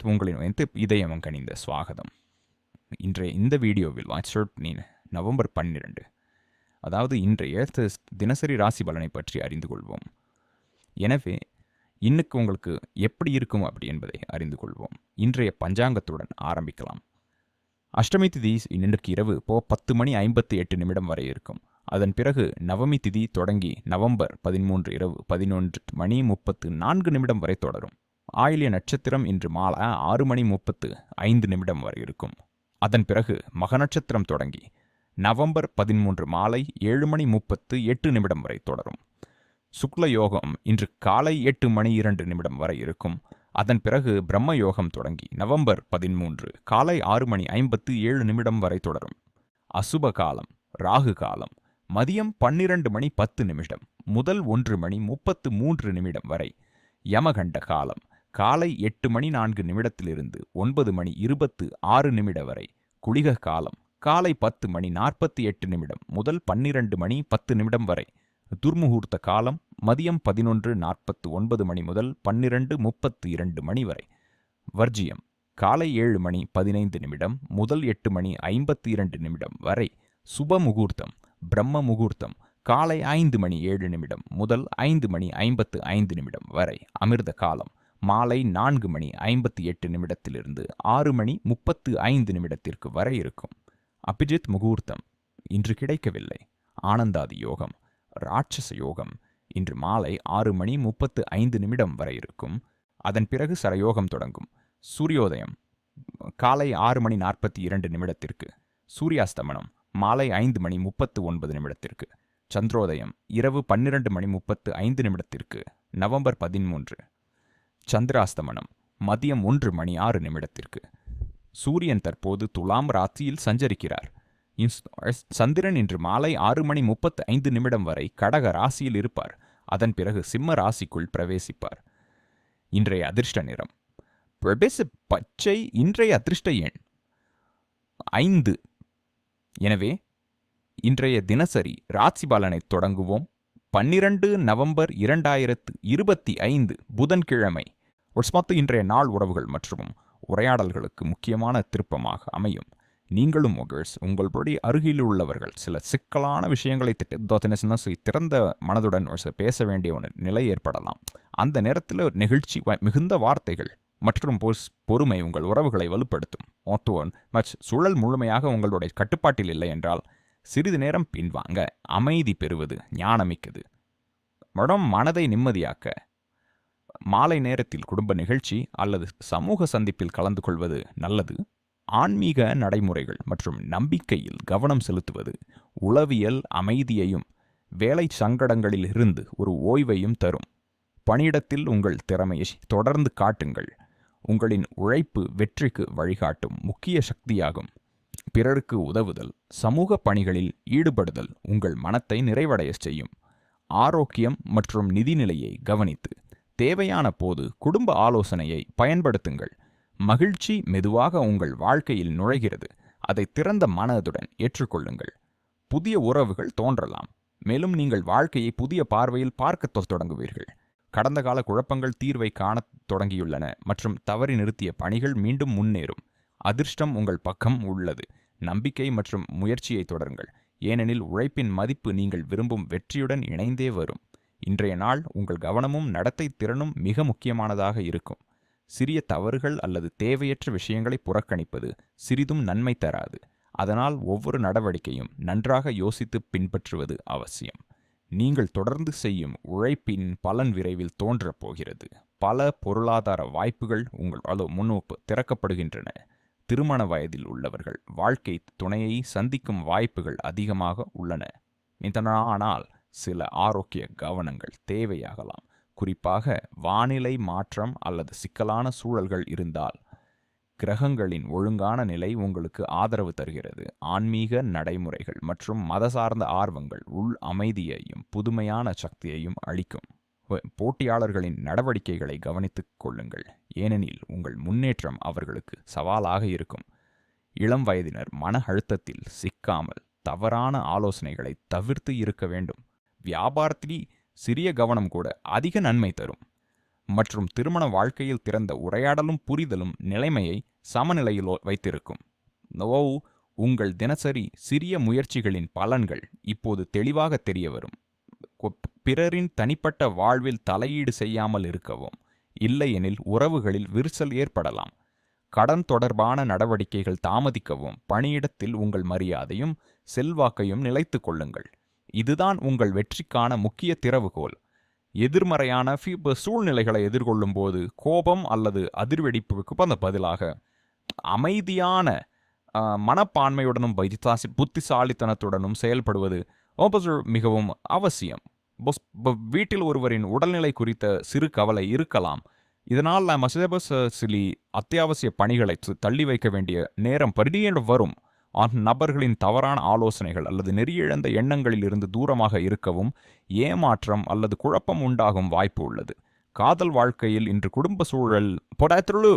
உங்களின் வைத்து இதயம் கணிந்த சுவாகதம். இன்றைய இந்த வீடியோவில் வாட்ஸ்அப் நவம்பர் பன்னிரண்டு அதாவது இன்றைய தினசரி ராசி பலனை பற்றி அறிந்து கொள்வோம். எனவே இன்னுக்கு உங்களுக்கு எப்படி இருக்கும் அப்படி என்பதை அறிந்து கொள்வோம். இன்றைய பஞ்சாங்கத்துடன் ஆரம்பிக்கலாம். அஷ்டமி திதி இன்றைக்கு இரவு போ பத்து மணி ஐம்பத்தி எட்டு நிமிடம் வரை இருக்கும். அதன் பிறகு நவமி திதி தொடங்கி நவம்பர் பதிமூன்று இரவு பதினொன்று மணி முப்பத்து நான்கு நிமிடம் வரை தொடரும். ஆயிலிய நட்சத்திரம் இன்று மாலை ஆறு மணி முப்பத்து ஐந்து நிமிடம் வரை இருக்கும். அதன் பிறகு மக நட்சத்திரம் தொடங்கி நவம்பர் பதிமூன்று மாலை ஏழு மணி முப்பத்து எட்டு நிமிடம் வரை தொடரும். சுக்ல யோகம் இன்று காலை எட்டு மணி இரண்டு நிமிடம் வரை இருக்கும். அதன் பிறகு பிரம்ம யோகம் தொடங்கி நவம்பர் பதிமூன்று காலை ஆறு மணி ஐம்பத்து ஏழு நிமிடம் வரை தொடரும். அசுப காலம் ராகு காலம் மதியம் பன்னிரண்டு மணி பத்து நிமிடம் முதல் ஒன்று மணி முப்பத்து மூன்று நிமிடம் வரை யமகண்ட காலம் காலை எட்டு மணி நான்கு நிமிடத்திலிருந்து ஒன்பது மணி இருபத்து ஆறு நிமிட வரை குளிக காலம். காலை பத்து மணி நாற்பத்தி எட்டு நிமிடம் முதல் பன்னிரண்டு மணி பத்து நிமிடம் வரை துர்முகூர்த்த காலம் மதியம் பதினொன்று நாற்பத்து ஒன்பது மணி முதல் பன்னிரண்டு முப்பத்து இரண்டு மணி வரை. வர்ஜியம். காலை ஏழு மணி பதினைந்து நிமிடம் முதல் எட்டு மணி ஐம்பத்தி இரண்டு நிமிடம் வரை சுப முகூர்த்தம் பிரம்ம முகூர்த்தம். காலை ஐந்து மணி ஏழு நிமிடம் முதல் ஐந்து மணி ஐம்பத்து ஐந்து நிமிடம் வரை அமிர்த காலம். மாலை நான்கு மணி ஐம்பத்தி எட்டு நிமிடத்திலிருந்து ஆறு மணி முப்பத்து ஐந்து நிமிடத்திற்கு வரை இருக்கும். அபிஜித் முகூர்த்தம். இன்று கிடைக்கவில்லை. ஆனந்தாதி யோகம். ராட்சச யோகம். இன்று மாலை ஆறு மணி முப்பத்து ஐந்து நிமிடம் வரை இருக்கும். அதன் பிறகு சரயோகம் தொடங்கும். சூரியோதயம். காலை ஆறு மணி நாற்பத்தி இரண்டு நிமிடத்திற்கு. சூரியாஸ்தமனம். மாலை ஐந்து மணி முப்பத்து ஒன்பது நிமிடத்திற்கு. சந்திரோதயம். இரவு பன்னிரண்டு மணி முப்பத்து ஐந்து நிமிடத்திற்கு. நவம்பர் பதிமூன்று. சந்திராஸ்தமனம் மதியம் ஒன்று மணி ஆறு நிமிடத்திற்கு. சூரியன் தற்போது துலாம் ராசியில் சஞ்சரிக்கிறார். சந்திரன் இன்று மாலை ஆறு மணி முப்பத்து ஐந்து நிமிடம் வரை கடக ராசியில் இருப்பார். அதன் பிறகு சிம்ம ராசிக்குள் பிரவேசிப்பார். இன்றைய அதிர்ஷ்ட நிறம். பிரபேச பச்சை இன்றைய அதிர்ஷ்ட எண் ஐந்து. எனவே இன்றைய தினசரி ராசி பலனை தொடங்குவோம். பன்னிரண்டு நவம்பர் இரண்டாயிரத்து இருபத்தி ஐந்து புதன்கிழமை. ஒட்ஸ்மாத்து இன்றைய நாள் உறவுகள் மற்றும் உரையாடல்களுக்கு முக்கியமான திருப்பமாக அமையும். நீங்களும் உகழ்ஸ் உங்களுடைய அருகில் உள்ளவர்கள் சில சிக்கலான விஷயங்களை திட்டத்தின திறந்த மனதுடன் ஒரு பேச வேண்டிய ஒரு நிலை ஏற்படலாம். அந்த நேரத்தில் நெகிழ்ச்சி மிகுந்த வார்த்தைகள் மற்றும் பொஸ்- பொறுமை உங்கள் உறவுகளை வலுப்படுத்தும். ஓத்துவன் மச் சூழல் முழுமையாக உங்களுடைய கட்டுப்பாட்டில் இல்லை என்றால் சிறிது நேரம் பின்வாங்க அமைதி பெறுவது ஞானமிக்கது. மடம் மனதை நிம்மதியாக்க மாலை நேரத்தில் குடும்ப நிகழ்ச்சி அல்லது சமூக சந்திப்பில் கலந்து கொள்வது நல்லது. ஆன்மீக நடைமுறைகள் மற்றும் நம்பிக்கையில் கவனம் செலுத்துவது உளவியல் அமைதியையும் வேலை சங்கடங்களில் இருந்து ஒரு ஓய்வையும் தரும். பணியிடத்தில் உங்கள் திறமையை தொடர்ந்து காட்டுங்கள். உங்களின் உழைப்பு வெற்றிக்கு வழிகாட்டும் முக்கிய சக்தியாகும். பிறருக்கு உதவுதல் சமூக பணிகளில் ஈடுபடுதல் உங்கள் மனத்தை நிறைவடையச் செய்யும். ஆரோக்கியம் மற்றும் நிதிநிலையை கவனித்து தேவையான போது குடும்ப ஆலோசனையை பயன்படுத்துங்கள். மகிழ்ச்சி மெதுவாக உங்கள் வாழ்க்கையில் நுழைகிறது. அதை திறந்த மனதுடன் ஏற்றுக்கொள்ளுங்கள். புதிய உறவுகள் தோன்றலாம். மேலும் நீங்கள் வாழ்க்கையை புதிய பார்வையில் பார்க்கத் தொடங்குவீர்கள். கடந்த கால குழப்பங்கள் தீர்வை காணத் தொடங்கியுள்ளன மற்றும் தவறி நிறுத்திய பணிகள் மீண்டும் முன்னேறும். அதிர்ஷ்டம் உங்கள் பக்கம் உள்ளது. நம்பிக்கை மற்றும் முயற்சியை தொடருங்கள். ஏனெனில் உழைப்பின் மதிப்பு நீங்கள் விரும்பும் வெற்றியுடன் இணைந்தே வரும். இன்றைய நாள் உங்கள் கவனமும் நடத்தை திறனும் மிக முக்கியமானதாக இருக்கும். சிறிய தவறுகள் அல்லது தேவையற்ற விஷயங்களை புறக்கணிப்பது சிறிதும் நன்மை தராது. அதனால் ஒவ்வொரு நடவடிக்கையும் நன்றாக யோசித்து பின்பற்றுவது அவசியம். நீங்கள் தொடர்ந்து செய்யும் உழைப்பின் பலன் விரைவில் தோன்றப் போகிறது. பல பொருளாதார வாய்ப்புகள் உங்கள் முன்னோப்பு திறக்கப்படுகின்றன. திருமண வயதில் உள்ளவர்கள் வாழ்க்கை துணையை சந்திக்கும் வாய்ப்புகள் அதிகமாக உள்ளன. இதனால் சில ஆரோக்கிய கவனங்கள் தேவையாகலாம். குறிப்பாக வானிலை மாற்றம் அல்லது சிக்கலான சூழல்கள் இருந்தால் கிரகங்களின் ஒழுங்கான நிலை உங்களுக்கு ஆதரவு தருகிறது. ஆன்மீக நடைமுறைகள் மற்றும் மத சார்ந்த ஆர்வங்கள் உள் அமைதியையும் புதுமையான சக்தியையும் அளிக்கும். போட்டியாளர்களின் நடவடிக்கைகளை கவனித்துக் கொள்ளுங்கள். ஏனெனில் உங்கள் முன்னேற்றம் அவர்களுக்கு சவாலாக இருக்கும். இளம் வயதினர் மன அழுத்தத்தில் சிக்காமல் தவறான ஆலோசனைகளை தவிர்த்து இருக்க வேண்டும். வியாபாரத்தில் சிறிய கவனம் கூட அதிக நன்மை தரும். மற்றும் திருமண வாழ்க்கையில் திறந்த உரையாடலும் புரிதலும் நிலைமையை சமநிலையில் வைத்திருக்கும். ஓ உங்கள் தினசரி சிறிய முயற்சிகளின் பலன்கள் இப்போது தெளிவாக தெரிய வரும். பிறரின் தனிப்பட்ட வாழ்வில் தலையீடு செய்யாமல் இருக்கவும் இல்லையெனில் உறவுகளில் விரிசல் ஏற்படலாம். கடன் தொடர்பான நடவடிக்கைகள் தாமதிக்கவும் பணியிடத்தில் உங்கள் மரியாதையும் செல்வாக்கையும் நிலைத்து கொள்ளுங்கள். இதுதான் உங்கள் வெற்றிக்கான முக்கிய திறவுகோல். எதிர்மறையான ஃபீ- சூழ்நிலைகளை எதிர்கொள்ளும் போது கோபம் அல்லது அதிர்வெடிப்புக்கு அந்த பதிலாக அமைதியான மனப்பான்மையுடனும் புத்திசாலித்தனத்துடனும் செயல்படுவது மிகவும் அவசியம். வீட்டில் ஒருவரின் உடல்நிலை குறித்த சிறு கவலை இருக்கலாம். இதனால் மசேபஸ் சிலி அத்தியாவசிய பணிகளை தள்ளி வைக்க வேண்டிய நேரம் பரிதியிட வரும். நபர்களின் தவறான ஆலோசனைகள் அல்லது நெறியிழந்த எண்ணங்களில் இருந்து தூரமாக இருக்கவும் ஏமாற்றம் அல்லது குழப்பம் உண்டாகும் வாய்ப்பு உள்ளது. காதல் வாழ்க்கையில் இன்று குடும்ப சூழல் பொடாத்திரு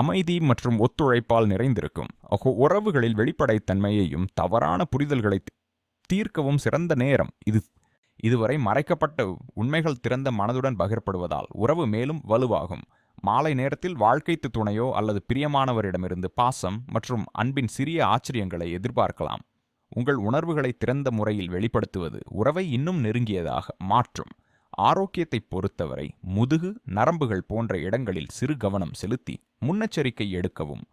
அமைதி மற்றும் ஒத்துழைப்பால் நிறைந்திருக்கும். உறவுகளில் வெளிப்படைத்தன்மையையும் தவறான புரிதல்களை தீர்க்கவும் சிறந்த நேரம். இது இதுவரை மறைக்கப்பட்ட உண்மைகள் திறந்த மனதுடன் பகிரப்படுவதால் உறவு மேலும் வலுவாகும். மாலை நேரத்தில் வாழ்க்கைத்து துணையோ அல்லது பிரியமானவரிடமிருந்து பாசம் மற்றும் அன்பின் சிறிய ஆச்சரியங்களை எதிர்பார்க்கலாம். உங்கள் உணர்வுகளை திறந்த முறையில் வெளிப்படுத்துவது உறவை இன்னும் நெருங்கியதாக மாற்றும். ஆரோக்கியத்தை பொறுத்தவரை முதுகு நரம்புகள் போன்ற இடங்களில் சிறு கவனம் செலுத்தி முன்னெச்சரிக்கை எடுக்கவும்.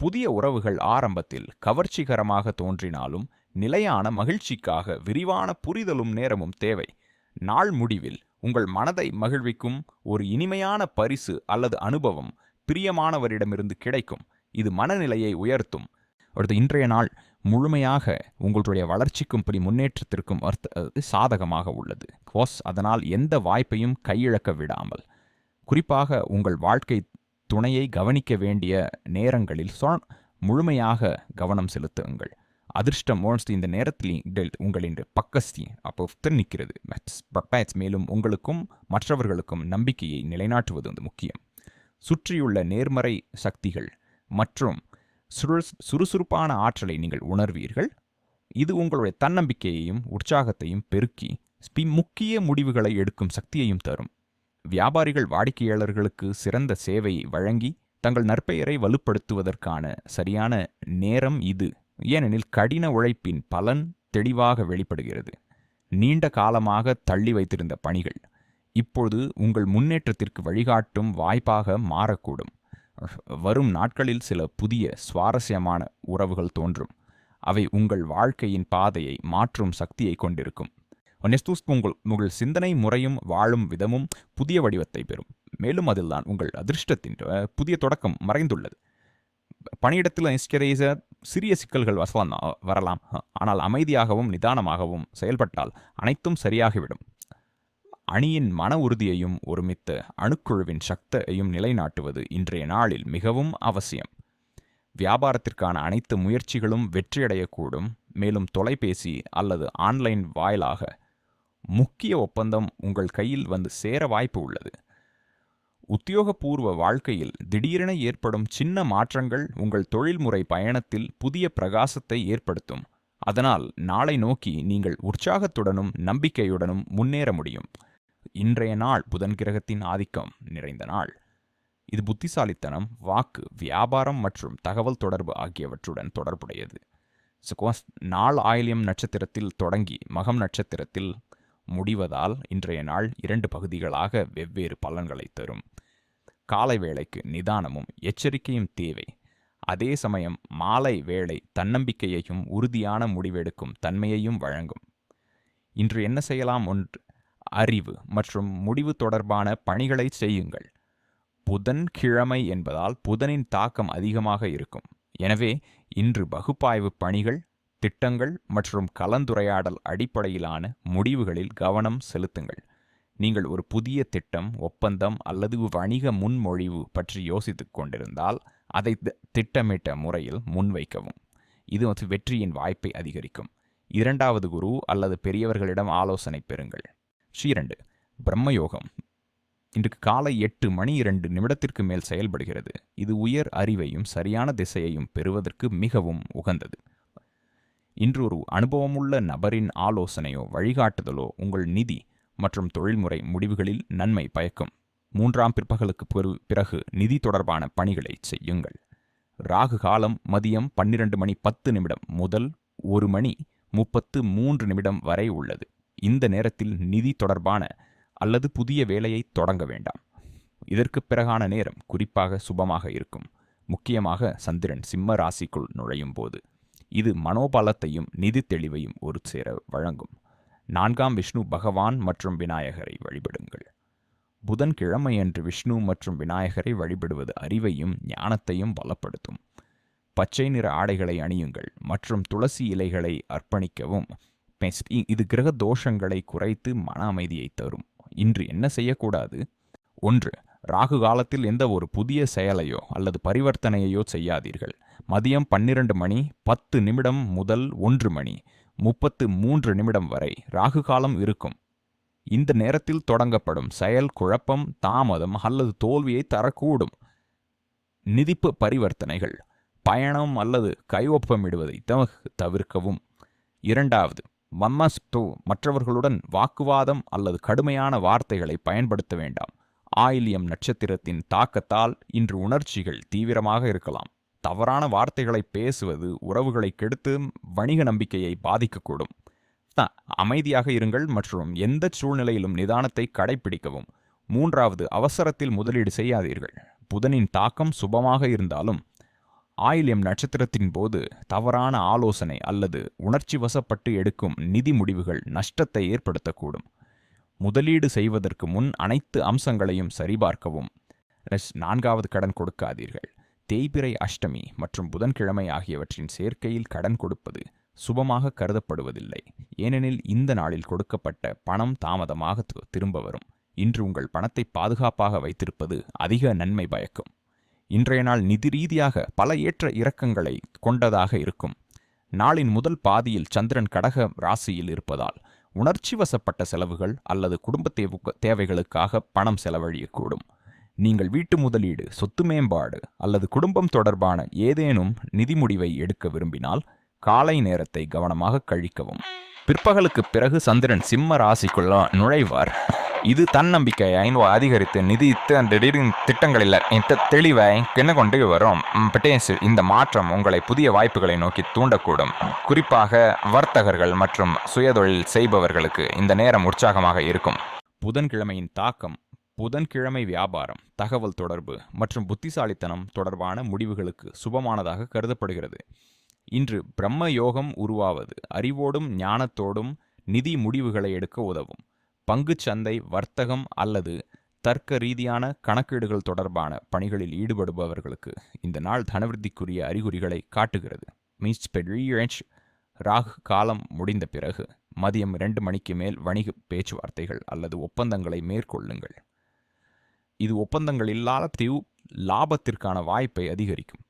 புதிய உறவுகள் ஆரம்பத்தில் கவர்ச்சிகரமாக தோன்றினாலும் நிலையான மகிழ்ச்சிக்காக விரிவான புரிதலும் நேரமும் தேவை. நாள் முடிவில் உங்கள் மனதை மகிழ்விக்கும் ஒரு இனிமையான பரிசு அல்லது அனுபவம் பிரியமானவரிடமிருந்து கிடைக்கும். இது மனநிலையை உயர்த்தும். அடுத்து இன்றைய நாள் முழுமையாக உங்களுடைய வளர்ச்சிக்கும் பெரிய முன்னேற்றத்திற்கும் அர்த்த அது சாதகமாக உள்ளது. கோஸ் அதனால் எந்த வாய்ப்பையும் கையிழக்க விடாமல். குறிப்பாக உங்கள் வாழ்க்கை துணையை கவனிக்க வேண்டிய நேரங்களில் முழுமையாக கவனம் செலுத்துங்கள். அதிர்ஷ்டம் மோன்ஸ்ட் இந்த நேரத்தில் உங்களின் பக்கஸ்தி அப்போ நிற்கிறது. பப்பேட்ஸ் மேலும் உங்களுக்கும் மற்றவர்களுக்கும் நம்பிக்கையை நிலைநாட்டுவது வந்து முக்கியம். சுற்றியுள்ள நேர்மறை சக்திகள் மற்றும் சுறுசுறுப்பான ஆற்றலை நீங்கள் உணர்வீர்கள். இது உங்களுடைய தன்னம்பிக்கையையும் உற்சாகத்தையும் பெருக்கி ஸ்பி- முக்கிய முடிவுகளை எடுக்கும் சக்தியையும் தரும். வியாபாரிகள் வாடிக்கையாளர்களுக்கு சிறந்த சேவையை வழங்கி தங்கள் நற்பெயரை வலுப்படுத்துவதற்கான சரியான நேரம் இது. ஏனெனில் கடின உழைப்பின் பலன் தெளிவாக வெளிப்படுகிறது. நீண்ட காலமாக தள்ளி வைத்திருந்த பணிகள் இப்பொழுது உங்கள் முன்னேற்றத்திற்கு வழிகாட்டும் வாய்ப்பாக மாறக்கூடும். வரும் நாட்களில் சில புதிய சுவாரஸ்யமான உறவுகள் தோன்றும். அவை உங்கள் வாழ்க்கையின் பாதையை மாற்றும் சக்தியை கொண்டிருக்கும். நெஸ்தூஸ் உங்கள் உங்கள் சிந்தனை முறையும் வாழும் விதமும் புதிய வடிவத்தை பெறும். மேலும் அதில்தான் உங்கள் அதிர்ஷ்டத்தின் புதிய தொடக்கம் மறைந்துள்ளது. பணியிடத்தில் நிஸ்கரேச சிறிய சிக்கல்கள் வசலாம் வரலாம். ஆனால் அமைதியாகவும் நிதானமாகவும் செயல்பட்டால் அனைத்தும் சரியாகிவிடும். அணியின் மன உறுதியையும் ஒருமித்த அணுக்குழுவின் சக்தியையும் நிலைநாட்டுவது இன்றைய நாளில் மிகவும் அவசியம். வியாபாரத்திற்கான அனைத்து முயற்சிகளும் வெற்றியடையக்கூடும். மேலும் தொலைபேசி அல்லது ஆன்லைன் வாயிலாக முக்கிய ஒப்பந்தம் உங்கள் கையில் வந்து சேர வாய்ப்பு உள்ளது. உத்தியோகபூர்வ வாழ்க்கையில் திடீரென ஏற்படும் சின்ன மாற்றங்கள் உங்கள் தொழில்முறை பயணத்தில் புதிய பிரகாசத்தை ஏற்படுத்தும். அதனால் நாளை நோக்கி நீங்கள் உற்சாகத்துடனும் நம்பிக்கையுடனும் முன்னேற முடியும். இன்றைய நாள் புதன் கிரகத்தின் ஆதிக்கம் நிறைந்த நாள். இது புத்திசாலித்தனம் வாக்கு வியாபாரம் மற்றும் தகவல் தொடர்பு ஆகியவற்றுடன் தொடர்புடையது. சுகோஸ் நாள் ஆயிலியம் நட்சத்திரத்தில் தொடங்கி மகம் நட்சத்திரத்தில் முடிவதால் இன்றைய நாள் இரண்டு பகுதிகளாக வெவ்வேறு பலன்களை தரும். காலை வேளைக்கு நிதானமும் எச்சரிக்கையும் தேவை. அதே சமயம் மாலை வேளை தன்னம்பிக்கையையும் உறுதியான முடிவெடுக்கும் தன்மையையும் வழங்கும். இன்று என்ன செய்யலாம் ஒன்று? அறிவு மற்றும் முடிவு தொடர்பான பணிகளை செய்யுங்கள். புதன் கிழமை என்பதால் புதனின் தாக்கம் அதிகமாக இருக்கும். எனவே இன்று பகுப்பாய்வு பணிகள் திட்டங்கள் மற்றும் கலந்துரையாடல் அடிப்படையிலான முடிவுகளில் கவனம் செலுத்துங்கள். நீங்கள் ஒரு புதிய திட்டம் ஒப்பந்தம் அல்லது வணிக முன்மொழிவு பற்றி யோசித்துக் கொண்டிருந்தால் அதை திட்டமிட்ட முறையில் முன்வைக்கவும். இது வந்து வெற்றியின் வாய்ப்பை அதிகரிக்கும். இரண்டாவது குரு அல்லது பெரியவர்களிடம் ஆலோசனை பெறுங்கள். ஸ்ரீரண்டு பிரம்மயோகம். இன்று காலை எட்டு மணி இரண்டு நிமிடத்திற்கு மேல் செயல்படுகிறது. இது உயர் அறிவையும் சரியான திசையையும் பெறுவதற்கு மிகவும் உகந்தது. இன்று ஒரு அனுபவமுள்ள நபரின் ஆலோசனையோ வழிகாட்டுதலோ உங்கள் நிதி மற்றும் தொழில்முறை முடிவுகளில் நன்மை பயக்கும். மூன்றாம் பிற்பகலுக்கு பிறகு நிதி தொடர்பான பணிகளை செய்யுங்கள். ராகு காலம் மதியம் பன்னிரண்டு மணி பத்து நிமிடம் முதல் ஒரு மணி முப்பத்து மூன்று நிமிடம் வரை உள்ளது. இந்த நேரத்தில் நிதி தொடர்பான அல்லது புதிய வேலையை தொடங்க வேண்டாம். இதற்கு பிறகான நேரம் குறிப்பாக சுபமாக இருக்கும். முக்கியமாக சந்திரன் சிம்ம ராசிக்குள் நுழையும் போது. இது மனோபலத்தையும் நிதி தெளிவையும் ஒரு சேர வழங்கும். நான்காம் விஷ்ணு பகவான் மற்றும் விநாயகரை வழிபடுங்கள். புதன்கிழமை அன்று விஷ்ணு மற்றும் விநாயகரை வழிபடுவது அறிவையும் ஞானத்தையும் பலப்படுத்தும். பச்சை நிற ஆடைகளை அணியுங்கள் மற்றும் துளசி இலைகளை அர்ப்பணிக்கவும். இது கிரக தோஷங்களை குறைத்து மன அமைதியை தரும். இன்று என்ன செய்யக்கூடாது? ஒன்று ராகு காலத்தில் எந்த ஒரு புதிய செயலையோ அல்லது பரிவர்த்தனையையோ செய்யாதீர்கள். மதியம் பன்னிரண்டு மணி பத்து நிமிடம் முதல் ஒன்று மணி. முப்பத்து மூன்று நிமிடம் வரை ராகு காலம் இருக்கும். இந்த நேரத்தில் தொடங்கப்படும் செயல் குழப்பம் தாமதம் அல்லது தோல்வியை தரக்கூடும். நிதிப்பு பரிவர்த்தனைகள் பயணம் அல்லது கையொப்பமிடுவதை தவிர்க்கவும். இரண்டாவது மம்மஸ்து மற்றவர்களுடன் வாக்குவாதம் அல்லது கடுமையான வார்த்தைகளை பயன்படுத்த வேண்டாம். ஆயில்யம் நட்சத்திரத்தின் தாக்கத்தால் இன்று உணர்ச்சிகள் தீவிரமாக இருக்கலாம். தவறான வார்த்தைகளை பேசுவது உறவுகளை கெடுத்து வணிக நம்பிக்கையை பாதிக்கக்கூடும். த- அமைதியாக இருங்கள் மற்றும் எந்த சூழ்நிலையிலும் நிதானத்தை கடைப்பிடிக்கவும். மூன்றாவது அவசரத்தில் முதலீடு செய்யாதீர்கள். புதனின் தாக்கம் சுபமாக இருந்தாலும் ஆயில்யம் நட்சத்திரத்தின் போது தவறான ஆலோசனை அல்லது உணர்ச்சி வசப்பட்டு எடுக்கும் நிதி முடிவுகள் நஷ்டத்தை ஏற்படுத்தக்கூடும். முதலீடு செய்வதற்கு முன் அனைத்து அம்சங்களையும் சரிபார்க்கவும். நான்காவது கடன் கொடுக்காதீர்கள். தேய்பிறை அஷ்டமி மற்றும் புதன்கிழமை ஆகியவற்றின் சேர்க்கையில் கடன் கொடுப்பது சுபமாக கருதப்படுவதில்லை. ஏனெனில் இந்த நாளில் கொடுக்கப்பட்ட பணம் தாமதமாக திரும்ப வரும். இன்று உங்கள் பணத்தை பாதுகாப்பாக வைத்திருப்பது அதிக நன்மை பயக்கும். இன்றைய நாள் நிதி ரீதியாக பல ஏற்ற இறக்கங்களை கொண்டதாக இருக்கும். நாளின் முதல் பாதியில் சந்திரன் கடக ராசியில் இருப்பதால் உணர்ச்சி வசப்பட்ட செலவுகள் அல்லது குடும்ப தேவைகளுக்காக பணம் செலவழியக்கூடும். நீங்கள் வீட்டு முதலீடு சொத்து மேம்பாடு அல்லது குடும்பம் தொடர்பான ஏதேனும் நிதி முடிவை எடுக்க விரும்பினால் காலை நேரத்தை கவனமாக கழிக்கவும். பிற்பகலுக்கு பிறகு சந்திரன் சிம்ம ராசிக்குள்ள நுழைவார். இது தன்னம்பிக்கையை அதிகரித்து நிதி த- திடீரின் திட்டங்களில் இந்த தெளிவை என்ன கொண்டு வரும்? ம், இந்த மாற்றம் உங்களை புதிய வாய்ப்புகளை நோக்கி தூண்டக்கூடும். குறிப்பாக வர்த்தகர்கள் மற்றும் சுயதொழில் செய்பவர்களுக்கு இந்த நேரம் உற்சாகமாக இருக்கும். புதன்கிழமையின் தாக்கம் புதன்கிழமை வியாபாரம் தகவல் தொடர்பு மற்றும் புத்திசாலித்தனம் தொடர்பான முடிவுகளுக்கு சுபமானதாக கருதப்படுகிறது. இன்று பிரம்ம யோகம் உருவாவது அறிவோடும் ஞானத்தோடும் நிதி முடிவுகளை எடுக்க உதவும். பங்குச் சந்தை வர்த்தகம் அல்லது தர்க்க ரீதியான கணக்கீடுகள் தொடர்பான பணிகளில் ஈடுபடுபவர்களுக்கு இந்த நாள் தனவிருத்திக்குரிய அறிகுறிகளை காட்டுகிறது. மீன்ஸ் பெரிய ராகு காலம் முடிந்த பிறகு மதியம் இரண்டு மணிக்கு மேல் வணிக பேச்சுவார்த்தைகள் அல்லது ஒப்பந்தங்களை மேற்கொள்ளுங்கள். இது ஒப்பந்தங்கள் இல்லாத தியூ லாபத்திற்கான வாய்ப்பை அதிகரிக்கும்.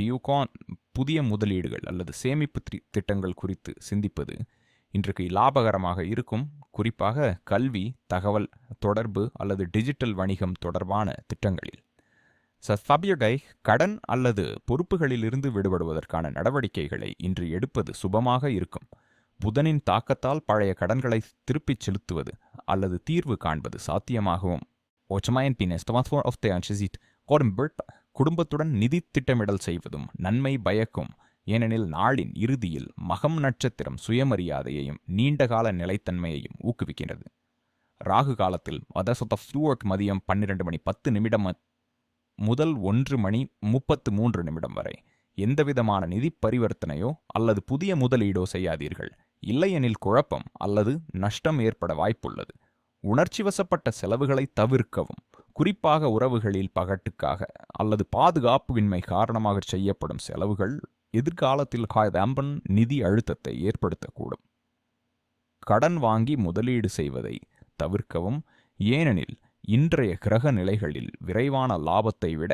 பியூகான் புதிய முதலீடுகள் அல்லது சேமிப்பு தி- திட்டங்கள் குறித்து சிந்திப்பது இன்றைக்கு லாபகரமாக இருக்கும். குறிப்பாக கல்வி தகவல் தொடர்பு அல்லது டிஜிட்டல் வணிகம் தொடர்பான திட்டங்களில். சஃபபியகை கடன் அல்லது பொறுப்புகளிலிருந்து விடுபடுவதற்கான நடவடிக்கைகளை இன்று எடுப்பது சுபமாக இருக்கும். புதனின் தாக்கத்தால் பழைய கடன்களை திருப்பிச் செலுத்துவது அல்லது தீர்வு காண்பது சாத்தியமாகவும் ஒச்சமாயன் பின்னஸ் டமாஸ்போர் ஆஃப் த அன்சிசிட் கோடம்பர்ட் குடும்பத்துடன் நிதி திட்டமிடல் செய்வதும் நன்மை பயக்கும். ஏனெனில் நாளின் இறுதியில் மகம் நட்சத்திரம் சுயமரியாதையையும் நீண்டகால நிலைத்தன்மையையும் ஊக்குவிக்கின்றது. ராகு காலத்தில் அதசொத்த ஃப்ளூவர்க் மதியம் பன்னிரண்டு மணி பத்து நிமிடம் முதல் ஒன்று மணி முப்பத்து மூன்று நிமிடம் வரை. எந்தவிதமான நிதி பரிவர்த்தனையோ அல்லது புதிய முதலீடோ செய்யாதீர்கள். இல்லையெனில் குழப்பம் அல்லது நஷ்டம் ஏற்பட வாய்ப்புள்ளது. உணர்ச்சி வசப்பட்ட செலவுகளை தவிர்க்கவும் குறிப்பாக உறவுகளில் பகட்டுக்காக அல்லது பாதுகாப்புவின்மை காரணமாக செய்யப்படும் செலவுகள் எதிர்காலத்தில் காயதாம்பன் நிதி அழுத்தத்தை ஏற்படுத்தக்கூடும். கடன் வாங்கி முதலீடு செய்வதை தவிர்க்கவும் ஏனெனில் இன்றைய கிரக நிலைகளில் விரைவான லாபத்தை விட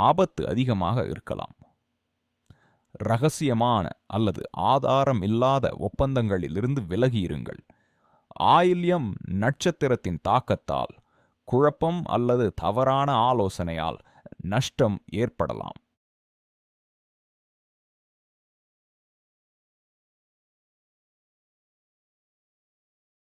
ஆபத்து அதிகமாக இருக்கலாம். ரகசியமான அல்லது ஆதாரம் இல்லாத ஒப்பந்தங்களிலிருந்து விலகியிருங்கள். ஆயில்யம் நட்சத்திரத்தின் தாக்கத்தால் குழப்பம் அல்லது தவறான ஆலோசனையால் நஷ்டம் ஏற்படலாம்.